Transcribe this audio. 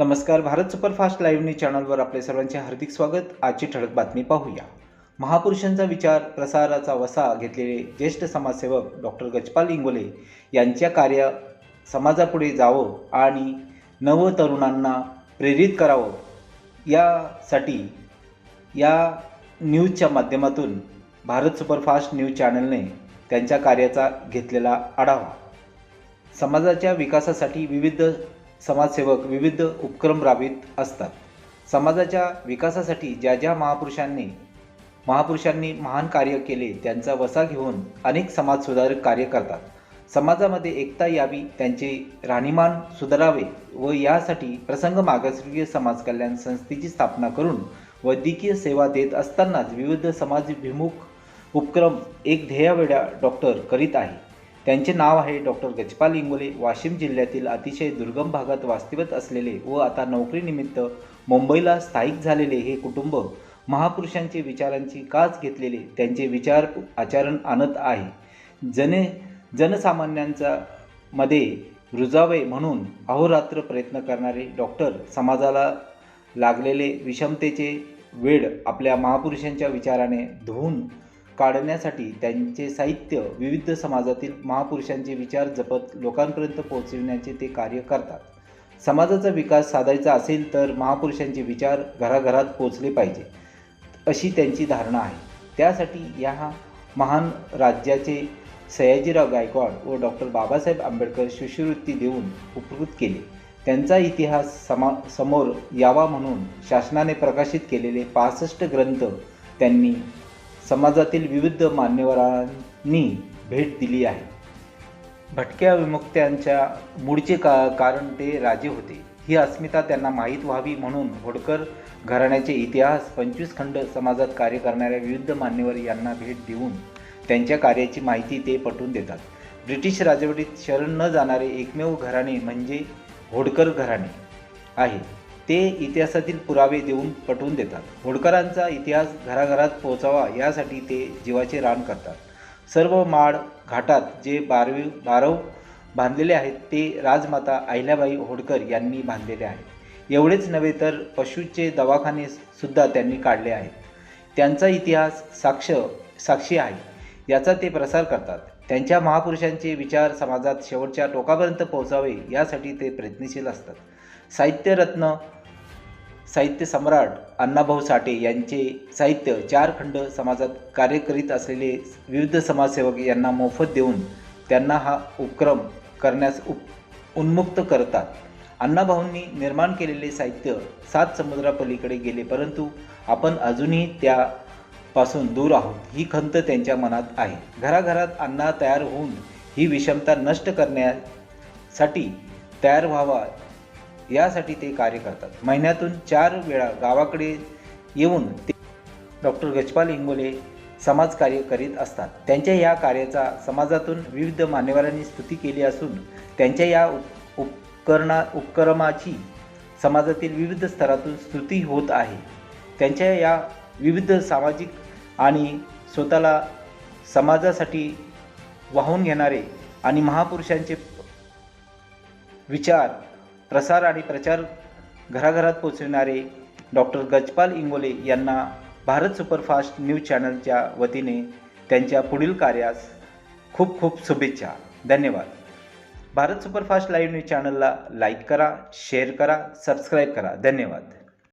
नमस्कार Bharat superfast live news चॅनलवर आपले सर्वांचे हार्दिक स्वागत. आजची ठळक बातमी पाहूया. महापुरुषांचा विचार प्रसाराचा वसा घेतलेले ज्येष्ठ समाजसेवक डॉक्टर गजपाल इंगोले यांच्या कार्य समाजापुढे जावं आणि नव तरुणांना प्रेरित करावं यासाठी या न्यूजच्या माध्यमातून भारत सुपरफास्ट न्यूज चॅनलने त्यांच्या कार्याचा घेतलेला आढावा. समाजाच्या विकासासाठी विविध समाजसेवक विविध उपक्रम राबवित असतात. समाजाच्या विकासासाठी ज्या ज्या महापुरुषांनी महापुरुषांनी महान कार्य केले त्यांचा वसा घेऊन अनेक समाजसुधारक कार्य करतात. समाजामध्ये एकता यावी त्यांचे राहणीमान सुधारावे व यासाठी प्रसंग मागासवर्गीय समाज कल्याण संस्थेची स्थापना करून वैद्यकीय सेवा देत असतानाच विविध समाजभिमुख उपक्रम एक ध्येयावेळा डॉक्टर करीत आहे. त्यांचे नाव आहे डॉक्टर गजपाल इंगोले. वाशिम जिल्ह्यातील अतिशय दुर्गम भागात वास्तव्यत असलेले व आता नोकरीनिमित्त मुंबईला स्थायिक झालेले हे कुटुंब महापुरुषांचे विचारांची काच घेतलेले त्यांचे विचार आचरण आणत आहे. जने जनसामान्यांचा मध्ये रुजावे म्हणून अहोरात्र प्रयत्न करणारे डॉक्टर समाजाला लागलेले विषमतेचे वेड आपल्या महापुरुषांच्या विचाराने धुवून काढण्यासाठी त्यांचे साहित्य विविध समाजातील महापुरुषांचे विचार जपत लोकांपर्यंत पोहोचविण्याचे ते कार्य करतात. समाजाचा विकास साधायचा असेल तर महापुरुषांचे विचार घराघरात पोचले पाहिजे अशी त्यांची धारणा आहे. त्यासाठी या महान राज्याचे सयाजीराव गायकवाड व डॉक्टर बाबासाहेब आंबेडकर शिष्यवृत्ती देऊन उपकृत केले. त्यांचा इतिहास समा समोर यावा म्हणून शासनाने प्रकाशित केलेले पासष्ट ग्रंथ त्यांनी समाजातील विविध मान्यवरांनी भेट दिली आहे. भटक्या विमुक्त्यांच्या मूळचे का कारण ते राजे होते. ही अस्मिता त्यांना माहीत व्हावी म्हणून होडकर घराण्याचे इतिहास पंचवीस खंड समाजात कार्य करणाऱ्या विविध मान्यवर यांना भेट देऊन त्यांच्या कार्याची माहिती ते पटवून देतात. ब्रिटिश राजवटीत शरण न जाणारे एकमेव घराणे म्हणजे होडकर घराणे आहे. ते इतिहासातील पुरावे देऊन पटवून देतात. होडकरांचा इतिहास घराघरात पोहोचावा यासाठी ते जीवाचे रान करतात. सर्व माड घाटात जे बारवी बारव बांधलेले आहेत ते राजमाता अहिल्याबाई होडकर यांनी बांधलेले आहेत. एवढेच नव्हे तर पशूचे दवाखाने सुद्धा त्यांनी काढले आहेत. त्यांचा इतिहास साक्ष साक्षी आहे याचा ते प्रसार करतात. त्यांच्या महापुरुषांचे विचार समाजात शेवटच्या टोकापर्यंत पोहोचावे यासाठी ते प्रयत्नशील असतात. साहित्यरत्न साहित्य सम्राट अण्णाभाऊ साठे यांचे साहित्य चार खंड समाजात कार्य करीत असलेले विविध समाजसेवक यांना मोफत देऊन त्यांना हा उपक्रम करण्यास उप उन्मुक्त करतात. अण्णाभाऊंनी निर्माण केलेले साहित्य सात समुद्रापलीकडे गेले परंतु आपण अजूनही त्यापासून दूर आहोत ही खंत त्यांच्या मनात आहे. घराघरात अण्णा तयार होऊन ही विषमता नष्ट करण्यासाठी तयार व्हावा यासाठी ते कार्य करतात. महिन्यातून चार वेळा गावाकडे येऊन ते डॉक्टर गजपाल इंगोले समाजकार्य करीत असतात. त्यांच्या या कार्याचा समाजातून विविध मान्यवरांनी स्तुती केली असून त्यांच्या या उप उपकरणा उपक्रमाची समाजातील विविध स्तरातून स्तुती होत आहे. त्यांच्या या विविध सामाजिक आणि स्वतःला समाजासाठी वाहून घेणारे आणि महापुरुषांचे विचार प्रसार आणि प्रचार घराघरात पोचविणारे डॉक्टर गजपाल इंगोले यांना भारत सुपरफास्ट न्यूज चॅनलच्या वतीने त्यांच्या पुढील कार्यास खूप खूप शुभेच्छा. धन्यवाद. भारत सुपरफास्ट लाईव्ह न्यूज चॅनलला लाईक करा शेअर करा सबस्क्राईब करा. धन्यवाद.